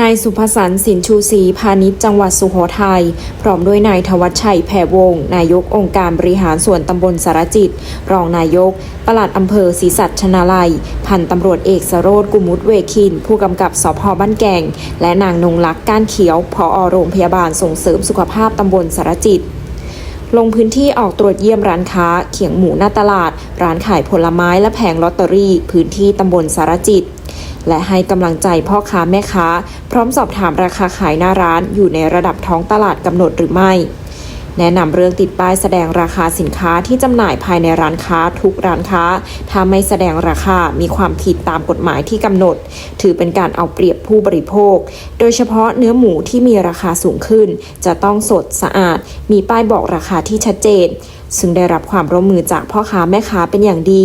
นายสุภสันต์สินชูศรีพาณิชย์จังหวัดสุโขทัยพร้อมด้วยนายธวัชชัยแผ่วงศ์นายกองค์การบริหารส่วนตำบลสารจิต รองนายก ปลัดอำเภอศรีสัชนาลัย พันตำรวจเอกสโรธกุมุตเวคิน ผู้กำกับสพบ้านแก่งและนางนงลักษณ์ก้านเขียวพอโรงพยาบาลส่งเสริมสุขภาพตำบลสารจิตลงพื้นที่ออกตรวจเยี่ยมร้านค้า เขียงหมูหน้าตลาด ร้านขายผลไม้และแผงลอตเตอรี่ พื้นที่ตำบลสารจิต และให้กำลังใจพ่อค้าแม่ค้า พร้อมสอบถามราคาขายหน้าร้านอยู่ในระดับท้องตลาดกำหนดหรือไม่ แนะนำเรื่องติดป้ายแสดงราคาสินค้าที่จำหน่ายภายในร้านค้าทุกร้านค้า ถ้าไม่แสดงราคามีความผิดตามกฎหมายที่กำหนด ถือเป็นการเอาเปรียบผู้บริโภค โดยเฉพาะเนื้อหมูที่มีราคาสูงขึ้น จะต้องสดสะอาด มีป้ายบอกราคาที่ชัดเจน ซึ่งได้รับความร่วมมือจากพ่อค้าแม่ค้าเป็นอย่างดี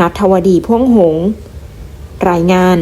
นัทวดีพ่วงหง รายงาน